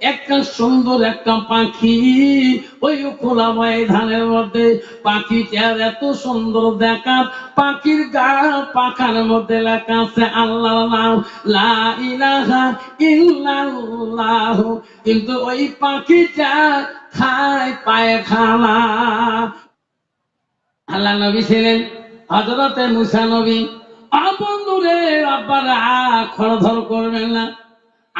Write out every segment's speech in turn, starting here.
একটা সুন্দর একটা পাখি, ওই খোলা ময়দানের মধ্যে পাখিটার এত সুন্দর দেখা পাখির গা পাখার মধ্যে লেখা আছে আল্লাহ নাম, লা ইলাহা কিন্তু ওই পাখিটা খায় পায়খানা। আল্লাহ নবী ছিলেন হজরতে মুসা নবী। বন্ধুরে, আব্বারা খড়ধর করবেন না।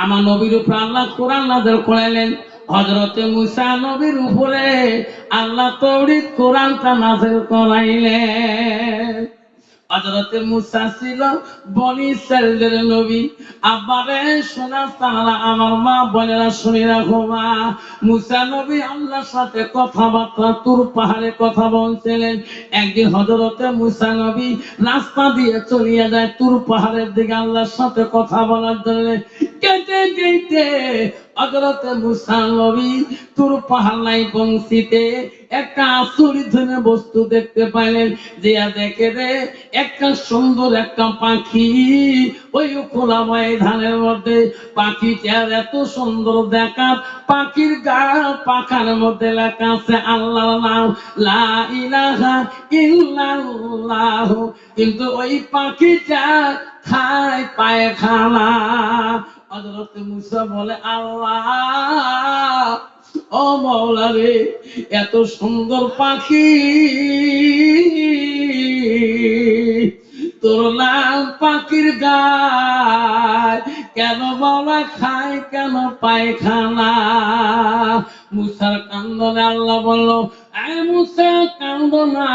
আমার নবীর উপর আল্লাহ কোরআন নাজর করাইলেন। হজরতে মুসা নবীর উপরে আল্লাহ তৌরি কোরআনটা নাজর করাইলেন। হজরতে মুসা ছিল বনি ইসরায়েলের নবী। আব্বারে শোনা তারা আমার মা বোনেরা শুনে রাখো মা। মুসা নবী আল্লাহর সাথে কথাবার্তা তুর পাহাড়ে কথা বলছিলেন। একদিন হজরতে মুসা নবী রাস্তা দিয়ে চলিয়ে যায় তুর পাহাড়ের দিকে আল্লাহর সাথে কথা বলার জন্য। কেটে কেটে হজরতে মুসা নবী তুর বংশীতে একটা ধরনের বস্তু দেখতে পাইলেন। যে দেখে রে একটা সুন্দর একটা পাখি ওই খোলা ময়দানের মধ্যে। পাখিটার এত সুন্দর দেখা, পাখির গা পাখার মধ্যে লেখা আছে আল্লাহ নাম, লা ইলাহা ইল্লাল্লাহ। কিন্তু ওই পাখিটা খায় পায়খানা। হযরত মুসা বলে, আল্লাহ, ও মাওলা রে এত সুন্দর পাখি, তোর নাম পাখির গায় কেন মাওলা খায়, কেন পায়খানা? মুসার কান্দনে আল্লাহ বলল, এ মুসা, কান্দ না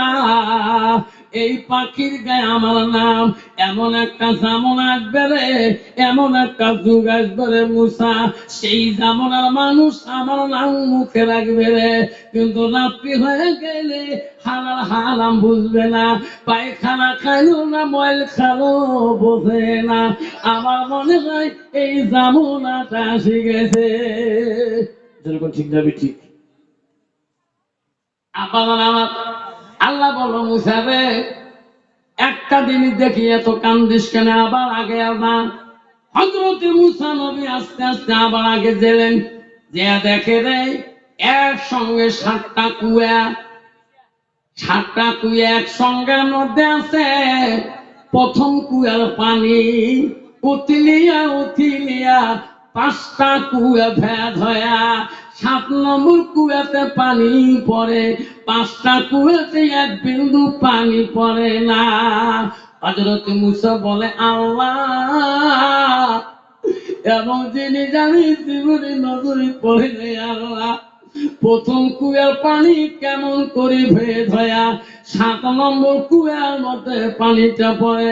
এই পাখির গায়ে আমার নাম, এমন একটা জামন আসবে রে, এমন একটা যুগ আসবে রে মুসা। সেই জামনার মানুষ আমার নাম মুখে রাখবে রে, কিন্তু রাত্রি হয়ে গেলে হালাল হালাম বুঝবে না, পায়খানা খাইলো না, ময়ল খালো বোঝে না। আমার মনে হয় এই জামনাটা শিখেছে যেরকম ঠিক যাবে ঠিক। আবার আমার আল্লাহ বলো মুসাবে, একটা জিনিস দেখি এত কান্দিস কেন? আবার আগে আবার। হজরতে মুসা নবী আস্তে আস্তে আবার আগে গেলেন। যে দেখে রে, একসঙ্গে সাতটা কুয়া সাতটা কুয়া একসঙ্গের মধ্যে আছে। প্রথম কুয়ার পানি উথিলিয়া উথিলিয়া, পাঁচটা কুয়া ভেদ হয়া সাত নম্বর কুয়াতে পানি পড়ে, পাঁচটা কুয়াতে এক বিন্দু পানি পড়ে না। হজরত মুসা বলে, আল্লাহ, এমন জিনিস আমি জীবনে নজরে পড়ে নেই, আল্লাহ। প্রথম কুয়ার পানি কেমন করে ভেদ হয়া সাত নম্বর কুয়ার মধ্যে পানিটা পড়ে।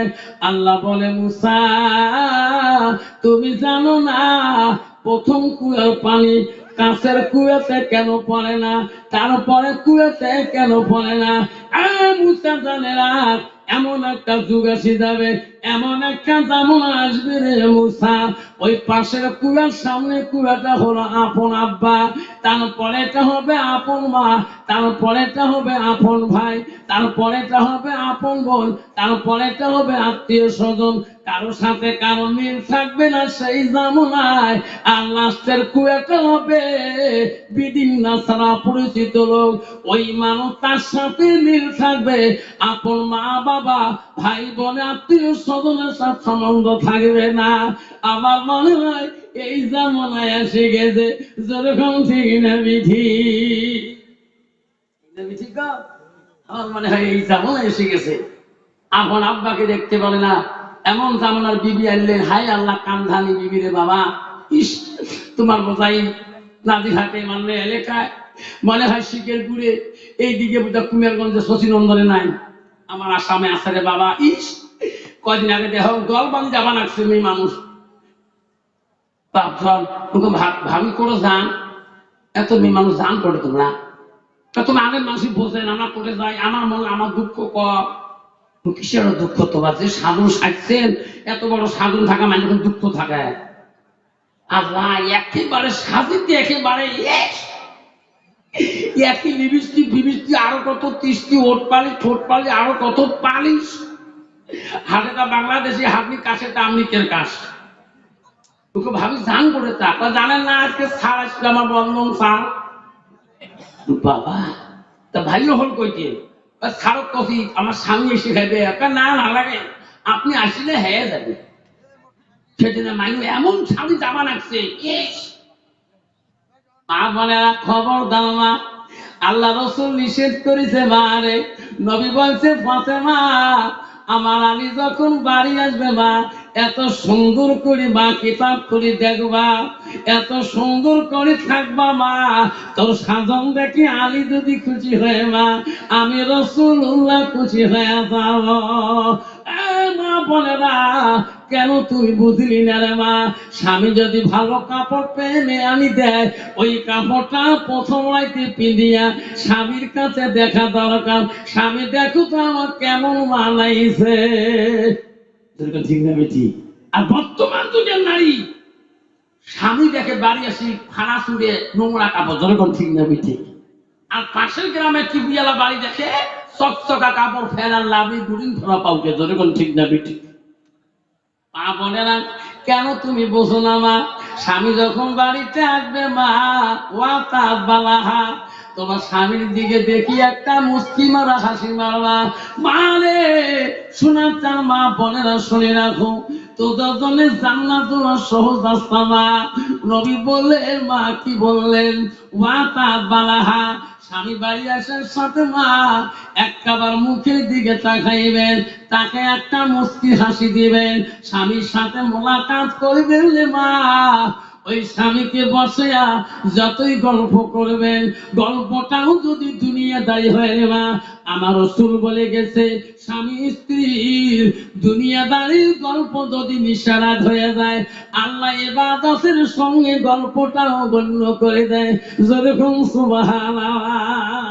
আল্লাহ বলে, মুসা, তুমি জানো না, প্রথম কুয়ার পানি কাঁচের কুয়েতে কেন পড়ে না? তারপরে কুয়েতে কেন পড়ে না? এমন একটা যুগ আসি যাবে। এমন একটা জামন আসবে রে মুসা। ওই পাশের কুয়ার সামনে কুয়াটা হলো আপন আব্বা। তারপরেটা হবে আপন মা, তারপরেটা হবে আপন ভাই, তারপরেটা হবে আপন বোন, তারপরেটা হবে আত্মীয় স্বজন। কারও সাথে কারও মিল থাকবে না সেই জামনায়। আর লাস্টের কুয়াটা হবে বিদিন না ছাড়া পরিচিত লোক। ওই মানুষ তার সাথে মিল থাকবে। আপন মা, বাবা, ভাই, বোন, আত্মীয় স্বজনের সাথে সম্বন্ধ থাকবে না। আমার মনে হয় এই জামনায় এসে গেছে, যেরকম ঠিক না বিধি। আমার মনে হয় এই জামনায় এসে গেছে। আপন আব্বাকে দেখতে পারে না, এমন জামানার বিবি আনলেন হাই আল্লাহ কান্ধানি বিবি রে বাবা। ইস, তোমার বোঝাই নাজিরহাটে মানলে এলাকায়। মনে হয় শিখের গুড়ে, এইদিকে বোধহয় কুমিরগঞ্জে শশীনন্দনে নাই। আমার আসামে আছে রে বাবা, ইস। কদিন আগে দেহ দল বান যাবা লাগছে মেয়ে মানুষ। তোকে ভাবি করে যান এত মেয়ে মানুষ যান করে তোমরা? তুমি আগের মানুষ বোঝেন, আমরা করে যাই, আমার মনে, আমার দুঃখ কর কিসের দুঃখ তোমার? যে সাধু সাজছেন এত বড় সাধু থাকা মানে দুঃখ থাকে। আর আল্লাহ একেবারে সাজিতে, একেবারে! একই লিপস্টিক ফিবিস্টিক আরও কত তিস্তি ওট পালিশ ঠোঁট পালিশ আরও কত পালিশ। হাতেটা বাংলাদেশি হাতনি, কাছে আমনিকের কাশ তোকে ভাবি, জান করে তা? তা জানেন না আজকে সার আসলে আমার বন্ধন সার বাবা, তা ভাইও হল কইতে সারক কফি আমার স্বামী এসে খাইবে না না লাগে। আপনি আসলে হয়ে যাবে। সেদিন মাইনু এমন শাড়ি জামা ইস! মা বলে খবর দাও মা, আল্লাহ রসুল নিষেধ করেছে মা রে। নবী বলছে, ফাতেমা আমার আলী যখন বাড়ি আসবে মা, এত সুন্দর করে মা কিতাব করে দেখবা এত সুন্দর করে থাকবা মা। তোর সাধন দেখে আলী যদি খুশি হয়ে মা, আমি রসুল উল্লাহ খুশি হয়ে যাব। মা বলে না কেন তুই বুঝলি না রে মা? স্বামী যদি ভালো কাপড় পেনে আনি দেয়, ওই কাপড়টা প্রথম রাইতে পিঁধিয়া স্বামীর কাছে দেখা দরকার। স্বামী, দেখো তো আমার কেমন মানাইছে। ঠিক না আর বর্তমান নারী, স্বামী দেখে বাড়ি আসি খানা চুড়ে, নোংরা কাপড়, যেরকম ঠিক না বেটি। আর পাশের গ্রামে টিপিয়ালা বাড়ি দেখে চকচকা কাপড় ফেরার লাভে দুদিন ধরা পাউকে যেরকম ঠিক না মা কেন তুমি বোঝো না মা? স্বামী যখন বাড়িতে আসবে মা তার তোমার স্বামীর দিকে দেখি একটা মুস্তি মারা হাসি মারবা মা রে, শোনা চার মা বলে না, শুনে রাখো। তোদের জন্য জান্নাত সহজ রাস্তা মা নবী বললেন, মা কি বললেন? বালাহা। স্বামী বাড়ি আসার সাথে মা একবার মুখের দিকে তাকাইবেন, তাকে একটা মুস্কি হাসি দিবেন। স্বামীর সাথে মোলাকাত করবেন মা। ওই স্বামীকে বসেয়া যতই গল্প করবেন গল্পটাও যদি দুনিয়াদারি হয় না আমার রসুল বলে গেছে, স্বামী স্ত্রীর দুনিয়াদারির গল্প যদি নিশারাত হয়ে যায়, আল্লাহ এবাদাসের সঙ্গে গল্পটাও গণ্য করে দেয়। যেরকম সুবহানাল্লাহ।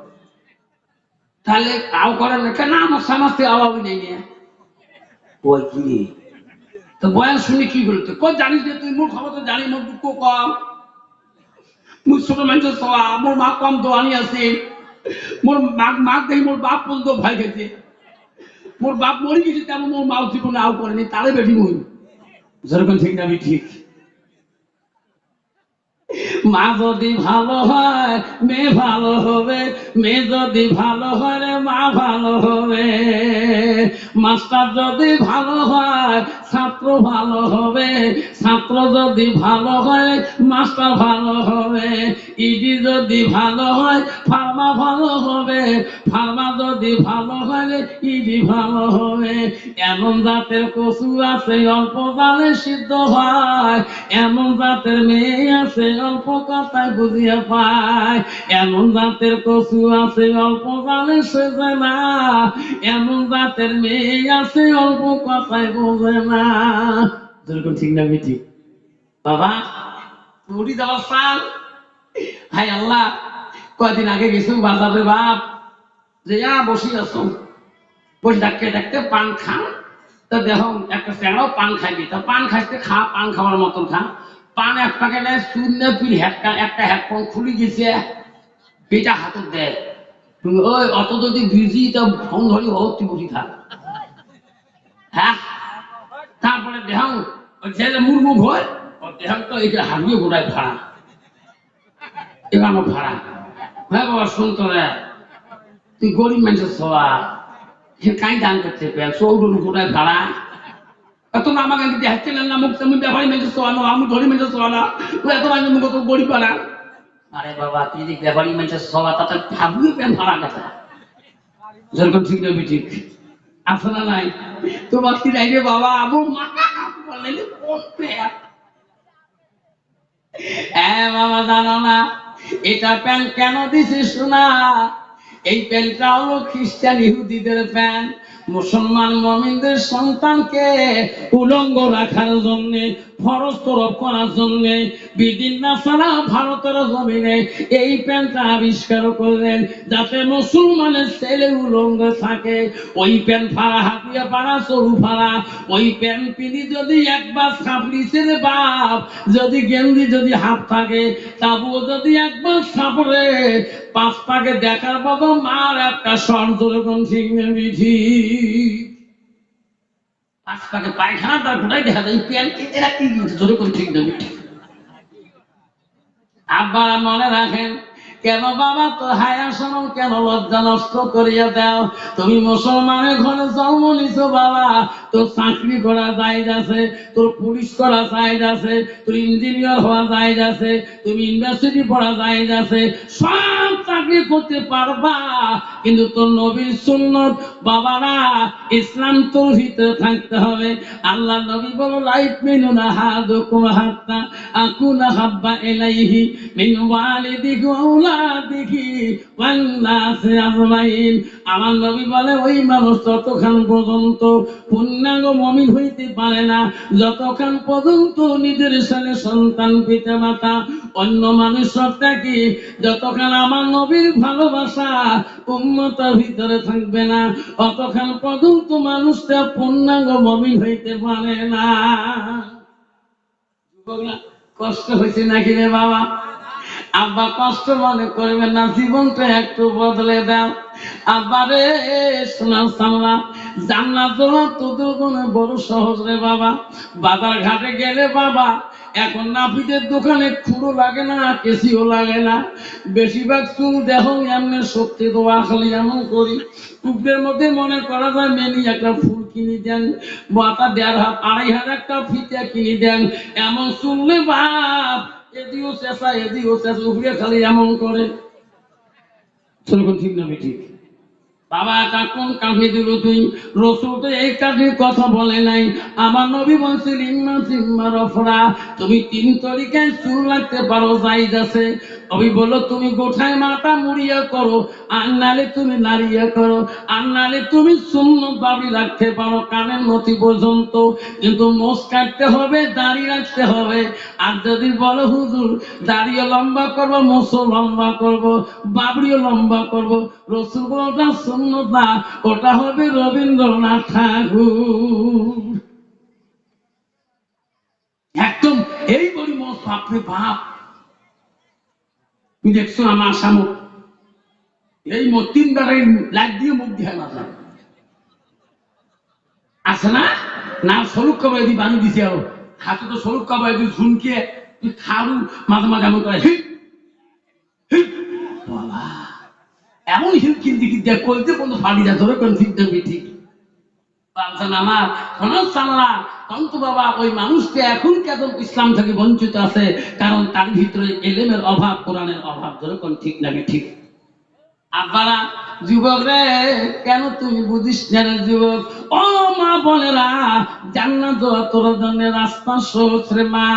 তাহলে আও করে না কেন আমার সামাজতে আওয়াবই নেই ওই কি? তো বয়ান শুনে কি কই জানিস যে তুই? মোর খবর তো জানি মোর দুঃখ কম? মুই ছোট মানুষের সবা মোর মা কম দোয়ানি আছে। মোর মাক মাক দেখি মোর বাপ পর্যন্ত ভয় খেয়েছে। মোর বাপ মরি গেছে তেমন মোর মাও জীবনে আও করেনি তারে বেটি মই যেরকম ঠিক না আমি ঠিক। মা যদি ভালো হয়, মেয়ে ভালো হবে, মেয়ে যদি ভালো হয় মা ভালো হবে। মাস্টার যদি ভালো হয় ছাত্র ভালো হবে, ছাত্র যদি ভালো হয়, মাস্টার ভালো হবে ইডি যদি ভালো হয় ফার্মা ভালো হবে ফার্মা যদি ভালো হয় ইডি ভালো হবে। এমন জাতের কচু আছে, অল্প জালে সিদ্ধ হয়। এমন জাতের মেয়ে আছে, অল্প কথায় বুঝিয়ে পায়। এমন জাতের কচু আছে, অল্প জালে সেজে না এমন জাতের মেয়ে আছে, অল্প কথায় বোঝে না। যেরকম ঠিক না মিটি বাবা, মুড়ি দেওয়া সাল। হাই আল্লাহ, কয়দিন আগে গেছিলাম বাজারে বাপ। যে বসি আছো। বসে ডাকতে ডাকতে পান খান। তো দেখো, একটা স্যাংরাও পান খাইবি তা পান খাইতে খা, পান খাওয়ার মতন খা। পান এক প্যাকেটে শূন্য পিল হেডকা একটা হেডফোন খুলে গেছে। এটা হাতত দেয় তুমি ওই, অত যদি বিজি তো ফোন ধরি হোক তুই থাক হ্যাঁ? তারপরে দেহাং ছেলে মুরমু ভয় ও দেহাং তো এটা হারিয়ে গোড়ায় ভাড়া। এগানো ভাড়া। হ্যাঁ বাবা শুনতো রে তুই গরিব মানুষের সবা সে কাই দান করতে পেয়ে চৌডুন গোড়ায় ভাড়া। না আমাকে না মুখ তুমি আমি এত মুখ তো গরিব আরে বাবা, তুই যদি তাতে পেন ভাড়া কথা? যেরকম ঠিক নবি ঠিক। আছে না নাই। তোমার কি যাইবে বাবা? আবু হ্যাঁ বাবা, জানো না, এটা প্যান্ট কেন দিছিস শোনা এই প্যান্টটা হলো খ্রিস্টান ইহুদিদের প্যান্ট। মুসলমান মমিনদের সন্তানকে উলঙ্গ রাখার জন্য ফরজ তরফ করার জন্য। বিদিন না ছাড়া ভারতের জমিনে এই প্যান্টটা আবিষ্কার করলেন, যাতে মুসলমানের ছেলে উলঙ্গ থাকে। ওই প্যান্ট ফাড়া, হাতিয়া পাড়া সরু ফাড়া, ওই প্যান্ট পিনি যদি একবার সাপড়ি ছেলে বাপ, যদি গেঞ্জি যদি হাত থাকে, তাবুও যদি একবার সাপড়ে পাঁচ পাকে দেখার বাবা মার একটা ঠিক নেবি ঠিক। পাঁচ পায়খানা, তার গোটাই দেখা যায় প্যান্ট এরা কি ঠিক নেবি ঠিক আব্বারা মনে রাখেন, কেন বাবা তো হায়া শোনো, কেন লজ্জা নষ্ট করিয়া দাও? তুমি মুসলমানের ঘরে জন্ম নিছো, বাবা। তোর চাকরি করা জায়জ আছে, তোর পুলিশ করা জায়জ আছে, তোর ইঞ্জিনিয়ার হওয়া জায়জ আছে তুমি ইউনিভার্সিটি পড়া জায়জ আছে, সব চাকরি করতে পারবা। কিন্তু তোর নবীর সুন্নত, বাবারা, ইসলাম তোর ভিতরে থাকতে হবে। আল্লাহ নবী বলো লাইফ মেনু না হাদুকুম হাত্তা আকুনা হাব্বা ইলাইহি মিন ওয়ালিদিহি ওয়া আওলাদিহি ওয়ান নাসি আজমাইন। আমার নবী বলে, ওই মানুষ ততক্ষণ পর্যন্ত পূর্ণাঙ্গ মমিন হইতে পারে না যতক্ষণ পর্যন্ত নিজের সাথে সন্তান পিতা মাতা অন্য মানুষের থেকে যতক্ষণ আমার নবীর ভালোবাসা উন্মতার ভিতরে থাকবে না। অতক্ষণ পর্যন্ত মানুষটা পূর্ণাঙ্গ মমিন হইতে পারে না। কষ্ট হয়েছে নাকি রে বাবা? আব্বা, কষ্ট মনে করবেন না, জীবনটা একটু বদলে দাও। আব্বা রে সোনার সামলা, জান্নাত তোদের কোনো বড় সহজ রে বাবা। বাজার ঘাটে গেলে বাবা এখন নাপিতের দোকানে খুঁড়ো লাগে না কেসিও লাগে না। বেশিরভাগ চুল দেহ এমনি শক্তি দোয়া খালি এমন করি। টুকরের মধ্যে মনে করা যায় মেনি একটা ফুল কিনে দেন মাথা দেড় হাত, আড়াই হাত একটা ফিতা কিনে দেন। এমন শুনলে বাপ, এদিও চেঁচা এদিও চেঁচা উপরে খালি এমন করে। সেরকম ঠিক না, আমি ঠিক। বাবা এটা কাঁধে দিল তুই? রসুল তো এই কাজের কথা বলে নাই। আমার নবী বলছিল ইম্মা সিম্মা রফরা তুমি তিন তরিকায় চুল রাখতে পারো জাইজ আছে। নবী বলল তুমি গোঠায় মাথা মুড়িয়া করো আর নালে তুমি নাড়িয়া করো আর নালে তুমি শূন্য বাবি রাখতে পারো কানের নথি পর্যন্ত। কিন্তু মোষ কাটতে হবে দাড়ি রাখতে হবে। আর যদি বলো হুজুর দাড়িও লম্বা করব মোষও লম্বা করব বাবরিও লম্বা করব রসুল বলে, ওটা শূন্য না ওটা হবে রবীন্দ্রনাথ ঠাকুর। একদম এই বড়ি মোষ বাপরে বাপ। তুমি দেখছ আমার সামুক এই মোট তিন লাইট দিয়ে মুখ দিয়ে যায় আছে না? না সরুক কাবাই দি বানিয়ে দিছে আরও। হাতে তো সরুক কাবাই দি ঝুনকে তুই খাড়ু মাঝে মাঝে এমন করে। এমন হিল কিনতে কিনতে কলতে কোনো ফাড়ি যা ধরে কোন ঠিক ঠিক। বলছেন আমার। সনদ সাল্লা তন্ত বাবা, ওই মানুষটি এখন কেবল ইসলাম থেকে বঞ্চিত আছে, কারণ তার ভিতরে এলেমের অভাব, কোরআনের অভাব, যেরকম ঠিক লাগে ঠিক। আব্বারা, যুবক রে, কেন তুমি বুঝিস না রে যুবক? ও মা বোনেরা, জান্নাত তোর জন্য রাস্তা সহজ রে মা।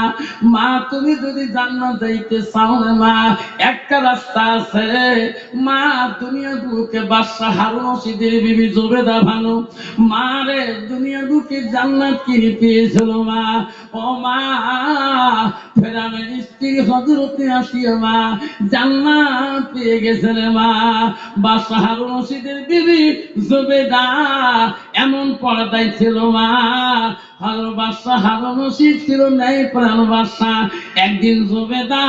মা, তুমি যদি জান্নাত যাইতে চাও রে মা, একটা রাস্তা আছে। মা, দুনিয়া বুকে বাদশা হারুন রশিদের বিবি জোবেদা ভানু। মা রে, দুনিয়া বুকে জান্নাত কিনে পেয়েছিল মা। ও মা ফেরামের স্ত্রী হজরতে আসিয়া মা, জান্নাত পেয়ে গেছে রে মা। বাদশা হারুন রশিদের বিবি জোবেদা এমন পর্দায় ছিল মা। ছিল একদিন জোবেদা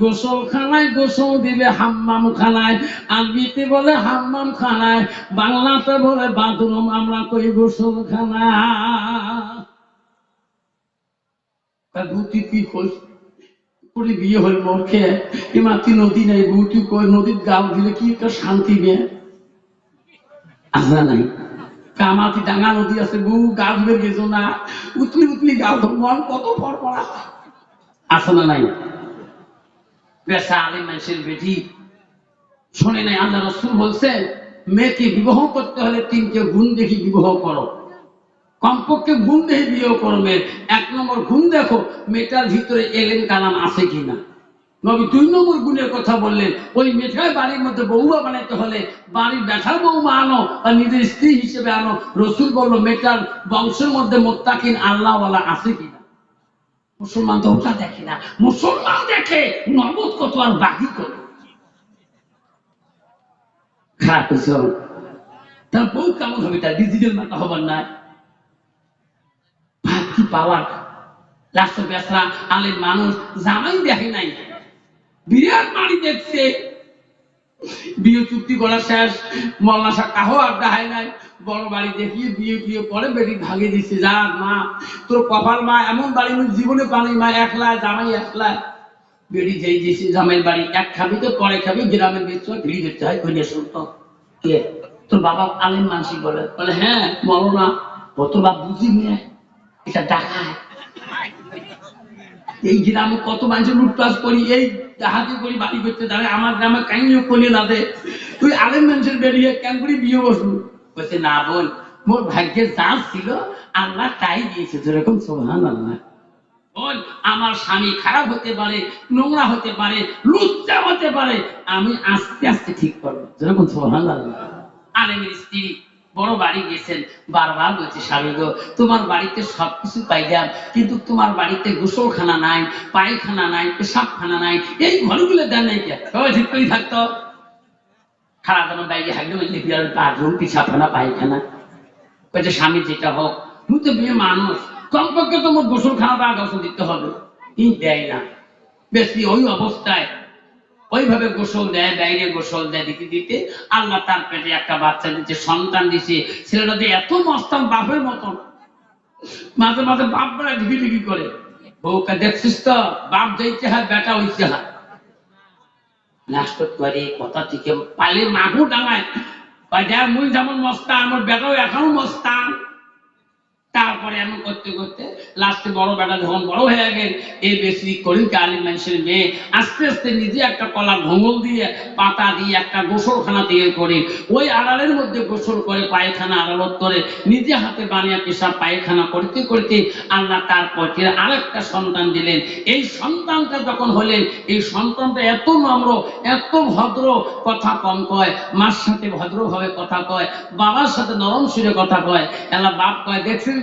গোসল খানায় গোসল দিবে হাম্মাম খানায় আরবিতে বলে হাম্মাম খানায় বাংলাতে বলে বাথরুম আমরা কই গোসল খানা কি করে বিয়ে হল মরকে এ মাতি নদী নাই ভূতি কই নদীর গাল দিলে কি একটা শান্তি মেয়ে আসা নাই। কামাতি ডাঙ্গা নদী আছে বহু গাছ বের গেছো না, উতলি উতলি গাল তো মন কত ফর পড়া আছে না নাই? বেসা আলী মানুষের বেটি। শোনে নাই, আল্লাহ রসুল বলছে, মেয়েকে বিবাহ করতে হলে তিনটে গুণ দেখি বিবাহ করো। কমপক্ষে গুণ দেখে বিয়ে করবে। এক নম্বর গুণ দেখো, মেয়েটার ভিতরে এলেন কালাম আছে কিনা? নবী দুই নম্বর গুণের কথা বললেন, ওই মেয়েটার বাড়ির মধ্যে বউয়া বানাইতে হলে বাড়ির বেঠার বউমা আনো আর নিজের স্ত্রী হিসেবে আনো। রসুল বলল, মেয়েটার বংশের মধ্যে মোত্তাকিন আল্লাহওয়ালা আছে কিনা? মুসলমান তো ওটা দেখে না। মুসলমান দেখে, নগদ কত আর বাকি কত? খারাপ তার বউ কেমন হবে? তার ডিজিটাল মাথা হবার না কি পাওয়ার। রাষ্ট্র বেসরা আলের মানুষ জামাই দেখে নাই। বিরাট বাড়ি দেখছে। বিয়ে চুক্তি করা শেষ। মল্লা কাহো আড্ডা হয় নাই। বড় বাড়ি দেখিয়ে বিয়ে বিয়ে পরে বেটি ভাগে দিচ্ছে যা মা, তোর কপাল মা, এমন বাড়ি জীবনে পানি মা, একলা, জামাই একলা। বেটি যেই দিয়েছে জামাইয়ের বাড়ি, এক খাবি তো পরে খাবি গ্রামের হয় ভিড়ি দেখতে হয়, কইলে শুনতো কে? তোর বাবা আলেম মানসি বলে। বলে হ্যাঁ বলো না। ও তোর বাপ বুঝি নিয়ে এটা ডাকায় এই গ্রামে কত মানুষ লুটপাস করি, এই হাতে করি, বাড়ি করতে দাঁড়ায় আমার গ্রামে কাহিনীও করিয়ে না দে। তুই আলেম মানুষের বেরিয়ে কেন করি বিয়ে বসবো? বলছে, না বোন, মোর ভাগ্যে যা ছিল, আল্লাহ তাই দিয়েছে, যেরকম সোহান আল্লাহ বোন, আমার স্বামী খারাপ হতে পারে, নোংরা হতে পারে লুচ্চা হতে পারে, আমি আস্তে আস্তে ঠিক করব, যেরকম সোহান আল্লাহ আলেমের স্ত্রী বড় বাড়ি গেছেন, বারবার বলছে স্বামী গো, তোমার বাড়িতে সবকিছু পাইলাম, কিন্তু তোমার বাড়িতে গোসলখানা নাই, পায়খানা নাই, পেশাবখানা নাই, এই ঘরগুলো দেন নাই কে? সবাই ঠিক করে থাকতো। খারাপ যেন বাইরে হাগলে বিয়ার বাথরুম পায়খানা। বলছে, স্বামী, যেটা হোক তুই তো মানুষ, কমপক্ষে তোমার গোসলখানাটা গোসল দিতে হবে। এই দেয় না। বেশি ওই অবস্থায় ওইভাবে গোসল দেয়, বাইরে গোসল দেয় দিতে দিতে আল্লাহ তার পেটে একটা বাচ্চা দিচ্ছে, সন্তান দিছে ছেলেটা যে এত মস্তান বাপের মতন। মাঝে মাঝে বাপ বেড়া ঢিকি ঢিকি করে। বউকে দেখছিস তো, বাপ যাইতে হয়, বেটা হইতে হয়। নাস্ত করে, কথা থেকে পালে মাহু ডাঙায়। মুই যেমন মস্তান আমার বেটাও এখনও মস্তান তারপরে এমন করতে করতে লাস্টে বড় বেটা যখন বড় হয়ে গেল এই বেশি করি আলিম মানুষের মেয়ে। আস্তে আস্তে নিজে একটা কলা ভঙ্গল দিয়ে, পাতা দিয়ে, একটা গোসলখানা দিয়ে করে, ওই আড়ালের মধ্যে গোসল করে, পায়খানা আড়ালত করে, নিজে হাতে বানিয়ে পেশাব পায়খানা করতে করতে আল্লাহ তার পথে আরেকটা সন্তান দিলেন। এই সন্তানটা যখন হলেন, এই সন্তানটা এত নম্র, এত ভদ্র, কথা কম কয়, মার সাথে ভদ্রভাবে কথা কয়, বাবার সাথে নরম সুরে কথা কয়, এলা বাপ কয় দেখছিস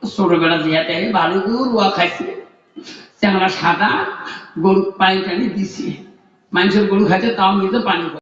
তো ছোট বেটা দিয়া দেয়, ভালো গরু ওয়া খাইছে চ্যাংড়া সাদা গরু পানি টানি দিছি মানুষের গরু খাইছে, তাও নিজে পানি।